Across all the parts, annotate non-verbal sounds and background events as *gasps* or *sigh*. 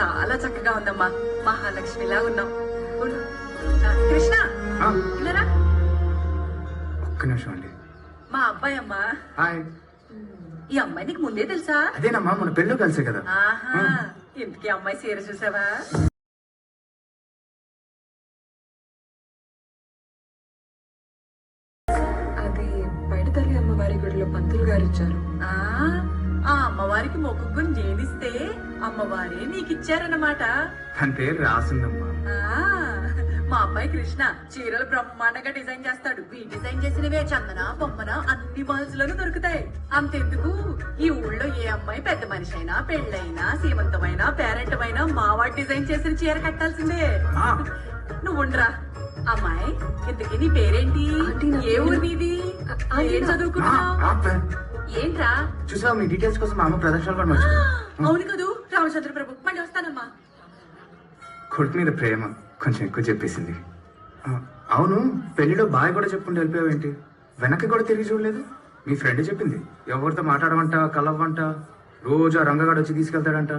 చాలా చక్కగా ఉందమ్మా. మహాలక్ష్మిలా ఉన్నావు. ఆ, కృష్ణ ఒక్క నిమిషం అండి. మా అబ్బాయి అమ్మా. హాయ్. ఈ అమ్మాయి నీకు ముందే తెలుసా? అదేనమ్మా మన పెళ్ళి కలిసే కదా. ఆహా ఇంతకీ అమ్మాయి సీర చూసావా? అది బయట తల్లి అమ్మవారి గుడిలో పంతులు గారు ఇచ్చారు. ఆ. అమ్మవారికి మొక్కుకుని జేడిస్తే అమ్మవారే నీకు ఇచ్చారన్నమాట తన పేరు రాసిందమ్మా. ఆ మా అబ్బాయి కృష్ణ చీరలు బ్రహ్మాండంగా డిజైన్ చేస్తాడు. ఈ డిజైన్ చేసినవే చందన బొమ్మన అన్ని మాల్స్ లోనూ దొరుకుతాయి. అంతెందుకు? ఈ ఊళ్ళో ఏ అమ్మాయి పెద్ద మనిషి అయినా పెళ్ళైనా సీమంతమైనా పేరెంటమైనా మావాడు డిజైన్ చేసిన చీర కట్టాల్సిందే. ఆ, నువ్వు ఉండరా. అమ్మాయి ఇంతకీ నీ పేరేంటి? ఏ ఊరు నీది? ఏం చదువుకున్నావు. ఏంట్రా? చూసావా మీ డీటెయిల్స్ కోసం మా అమ్మ ప్రదర్శనలు కూడా మర్చిపోయింది. *gasps* అవును కదూ? రామచంద్ర ప్రభు మళ్ళీ వస్తానమ్మా. కొడుకు మీద ప్రేమ కొంచెం ఎక్కువ చెప్పేసింది. ఆ, అవును పెళ్ళిలో బాయ్ కూడా చెప్పుకుంటూ వెళ్ళిపోయావేంటి? వెనక్కి కూడా తిరిగి చూడలేదు? మీ ఫ్రెండ్ చెప్పింది ఎవరితో మాట్లాడమంట కలవ్వంట రోజు ఆ రంగగాడు వచ్చి తీసుకెళ్తాడంట.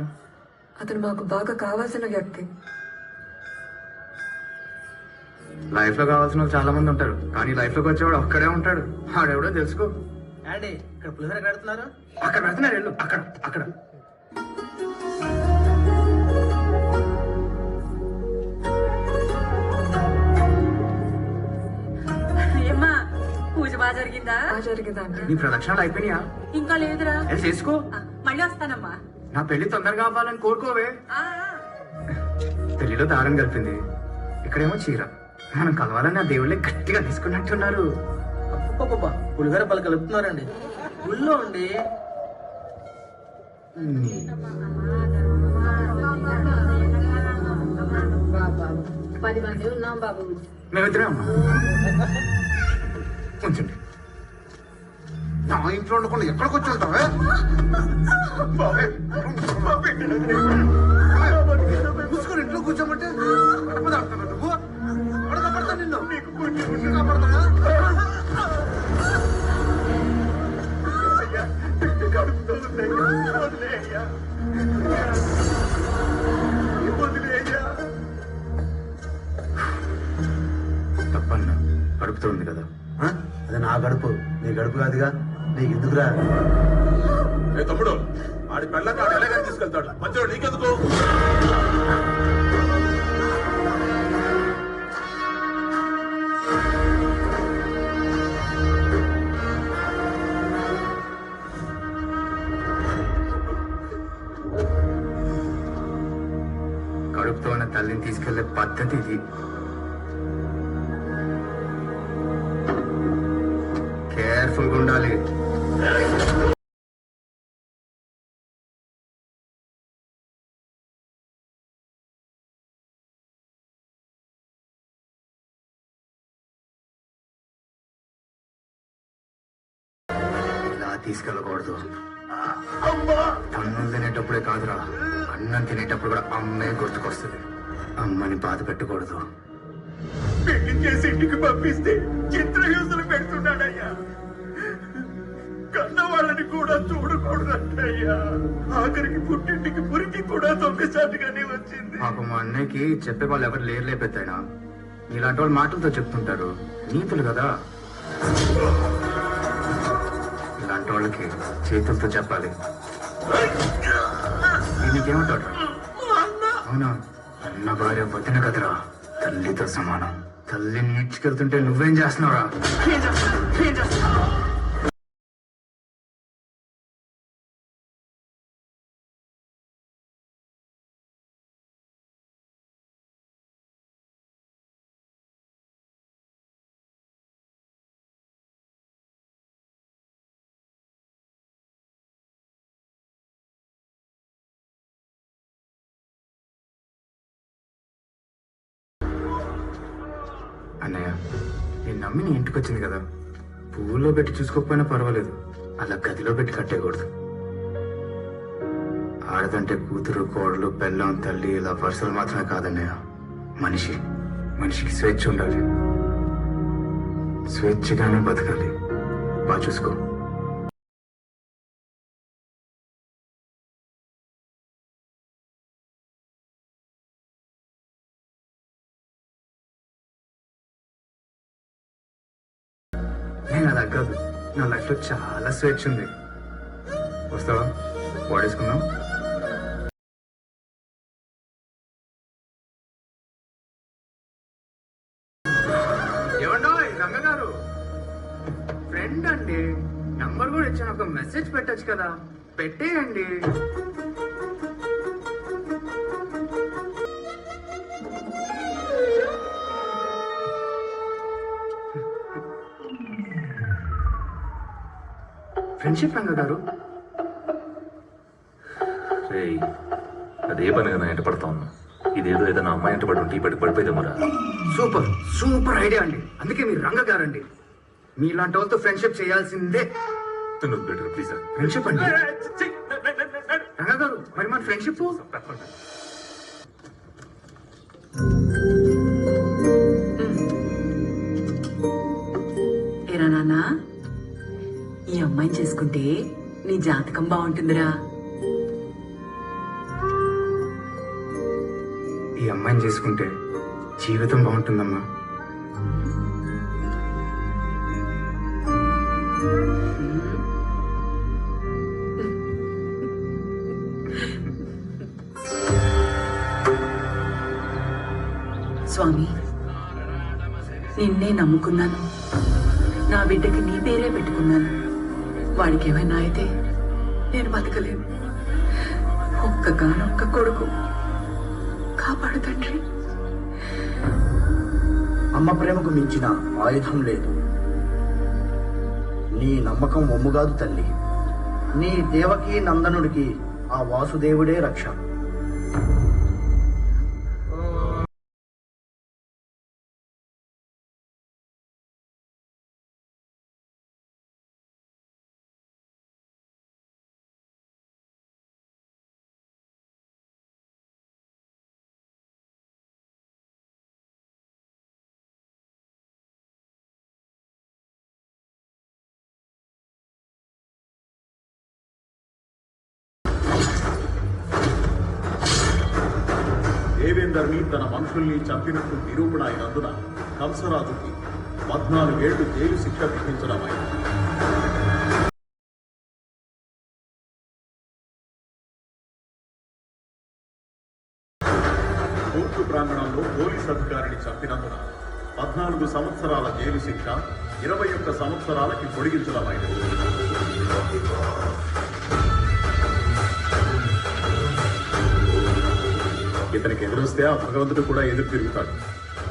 అతను మాకు బాగా కావాల్సిన వ్యక్తి. లైఫ్లో కావాల్సిన వాళ్ళు చాలా మంది ఉంటారు కానీ లైఫ్లోకి వచ్చేవాడు ఒక్కడే ఉంటాడు. ఆడెవడో తెలుసుకో. అండి ఇక్కడ పులిహోర కడుతున్నారు అక్కడ పెడుతున్నారు వెళ్ళు. అక్కడ అక్కడ. ఏమ్మా పూజ బాగా జరిగిందా? జరిగిందా నీ ప్రదక్షిణలు అయిపోయినాయా? ఇంకా లేదురా. చేసుకో. మళ్ళీ వస్తానమ్మా. నా పెళ్ళి తొందరగా అవ్వాలని కోరుకోవే. ఆ, పెళ్ళిలో దారం కలిపింది. ఇక్కడేమో చీర. మనం కలవాలని ఆ దేవుళ్ళే గట్టిగా తీసుకున్నట్టున్నారు. పులిహోర పలు కలుపుతున్నారండి. గుళ్ళో నీ- పది మంది ఉన్నాం బాబు మేమిద్దరే ఉంచండి నా ఇంట్లో ఉండకుండా ఎక్కడికి వచ్చి ఉంటావే ఇంట్లో కూర్చోమంటే పడతా నిన్ను. నీకు తప్పన్నా కడుపుతుంది కదా. ఆ? అది నా గడుపు నీ గడుపు కాదుగా. నీకు ఎందుకురా? తమ్ముడు ఆడి ఎలాగని తీసుకెళ్తాడు. మధ్యలో నీకెందుకు? పద్ధతి ఇది. కేర్ఫుల్గా ఉండాలి. తీసుకెళ్ళకూడదు. అన్నం తినేటప్పుడే కాదురా. అన్నం తినేటప్పుడు కూడా అమ్మే గుర్తుకొస్తుంది. అమ్మని బాధ పెట్టకూడదు. పెళ్ళి చేసి ఇంటికి పంపిస్తే చిత్రహింసలు పెడుతున్నాడయ్యా. కన్న వాళ్ళని కూడా చూడకూడదంటయ్యా. ఆఖరికి పుట్టింటికి పురికి కూడా తొమ్మిసారిగానే వచ్చింది. పాపం మా అన్నయ్యకి చెప్పే వాళ్ళు ఎవరు లేరు లేపెత్తాయినా ఇలాంటి వాళ్ళు మాటలతో చెప్తుంటారు. నీతులు కదా. ఇలాంటి వాళ్ళకి చేతులతో చెప్పాలి. నీకేమంటాడు అవునా? అన్న భార్య బతిన కదరా తల్లితో సమానం తల్లిని నీడ్చుకెళ్తుంటే నువ్వేం చేస్తున్నావురా ఏం చేస్తున్నావు? ఏం చేస్తున్నావు? అన్నయ్య నేను నమ్మి నీ ఇంటికి వచ్చింది కదా. పువ్వుల్లో పెట్టి చూసుకోకపోయినా పర్వాలేదు. అలా గదిలో పెట్టి కట్టేయకూడదు. ఆడదంటే కూతురు కోడలు బెల్లం తల్లి ఇలా వరుసలు మాత్రమే కాదన్నయ్య. మనిషి మనిషికి స్వేచ్ఛ ఉండాలి. స్వేచ్ఛగానే బతకాలి. బాగా చూసుకో. నేను అలా కాదు. నా లైఫ్లో చాలా స్వేచ్ఛ ఉంది. వస్తావా? వాడేసుకుందాం. ఏమండో గారు. ఫ్రెండ్ అండి. నంబర్ కూడా ఇచ్చాను. ఒక మెసేజ్ పెట్టొచ్చు కదా. పెట్టేయండి. ఫ్రెండ్షిప్ రంగ గారు. రేయ్ అదే పనిగా నా ఎంట పడతా ఉన్నా. ఇదేదో ఏదైనా అమ్మాయి ఎంట పడి ఉంటే పడి పడిపోయిదేమోరా సూపర్ సూపర్ ఐడియా అండి. అందుకే మీరు రంగ గారండి. మీలాంటి వాళ్ళతో ఫ్రెండ్షిప్ చేయాల్సిందే. నువ్వు బెటర్ ప్లీజ్ ఫ్రెండ్షిప్ అండి. రంగ గారు మరి మన ఫ్రెండ్షిప్? అమ్మాయిని చేసుకుంటే నీ జాతకం బాగుంటుందిరా. ఈ అమ్మాయిని చేసుకుంటే జీవితం బాగుంటుందమ్మా. స్వామి నిన్నే నమ్ముకున్నాను. నా బిడ్డకి నీ పేరే పెట్టుకున్నాను. వాడికి ఏమైనా అయితే నేను బతకలేను. ఒక్కగానొక్క కొడుకు. కాపాడు తండ్రి. అమ్మ ప్రేమకు మించిన ఆయుధం లేదు. నీ నమ్మకం ఒమ్ముగాదు తల్లి. నీ దేవకి నందనుడికి ఆ వాసుదేవుడే రక్ష. దేవేందర్ని తన మనుషుల్ని చంపినట్టు నిరూపణ అయినందున కంసరాజుకి పద్నాలుగేళ్ళు జైలు శిక్ష విధించడం అయింది కోర్టు ప్రాంగణంలో పోలీస్ అధికారిని చంపినందున పద్నాలుగు సంవత్సరాల జైలు శిక్ష ఇరవై ఒక్క సంవత్సరాలకి పొడిగించడమైంది. ఇతనికి ఎదురొస్తే ఆ భగవంతుడు కూడా ఎదురు తిరుగుతాడు.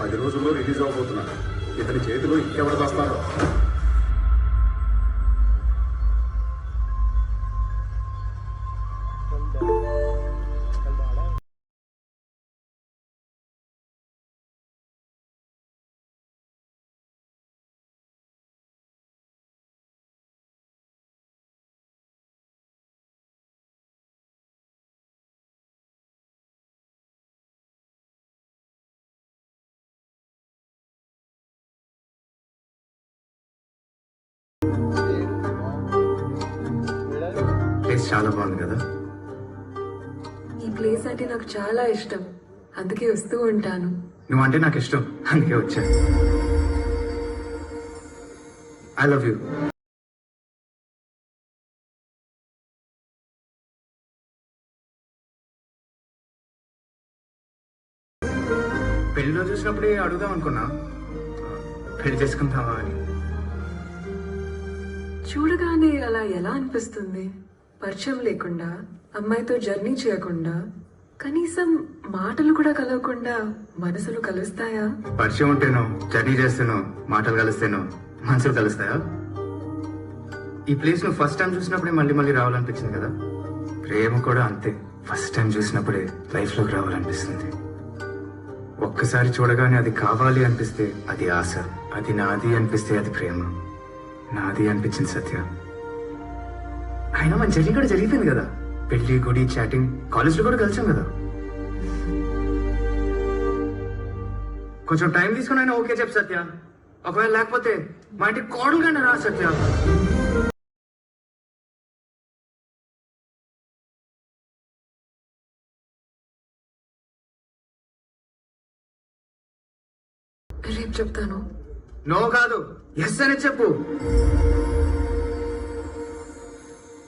పది రోజుల్లో రిలీజ్ అవబోతున్నాడు. ఇతని చేతిలో ఇంకెవరు దాస్తారో? ప్లేస్ చాలా బాగుంది కదా? ఈ ప్లేస్ అంటే నాకు చాలా ఇష్టం. అందుకే వస్తూ ఉంటాను. నువ్వు అంటే నాకు ఇష్టం. అందుకే వచ్చా. ఐ లవ్ యూ పెళ్ళిలో చూసినప్పుడే అడుగుదాం అనుకున్నా. పెళ్ళి చేసుకుంటావా అని. చూడగానే అలా ఎలా అనిపిస్తుంది? పరిచయం లేకుండా అమ్మాయితో జర్నీ చేయకుండా కనీసం మాటలు కూడా కలవకుండా మనసులు కలుస్తాయా? పరిచయం ఉంటేనో జర్నీ చేస్తేనో మాటలు కలిస్తేనో మనసులు కలుస్తాయా? ఈ ప్లేస్ను ఫస్ట్ టైం చూసినప్పుడే మళ్ళీ మళ్ళీ రావాలనిపించింది కదా? ప్రేమ కూడా అంతే. ఫస్ట్ టైం చూసినప్పుడే లైఫ్లోకి రావాలనిపిస్తుంది. ఒక్కసారి చూడగానే అది కావాలి అనిపిస్తే అది ఆశ. అది నాది అనిపిస్తే అది ప్రేమ. నాది అనిపించింది సత్య. అయినా మన జర్నీ కూడా జరిగిపోయింది కదా. పెళ్ళి గుడి చాటింగ్ కాలేజ్లో కూడా కలిసాం కదా. కొంచెం టైం తీసుకుని అయినా ఓకే చెప్పు సత్య. ఒకవేళ లేకపోతే మా ఇంటికి కోడలుగానే రా సత్య. రేపు చెప్తాను. నో కాదు. ఎస్ అని చెప్పు.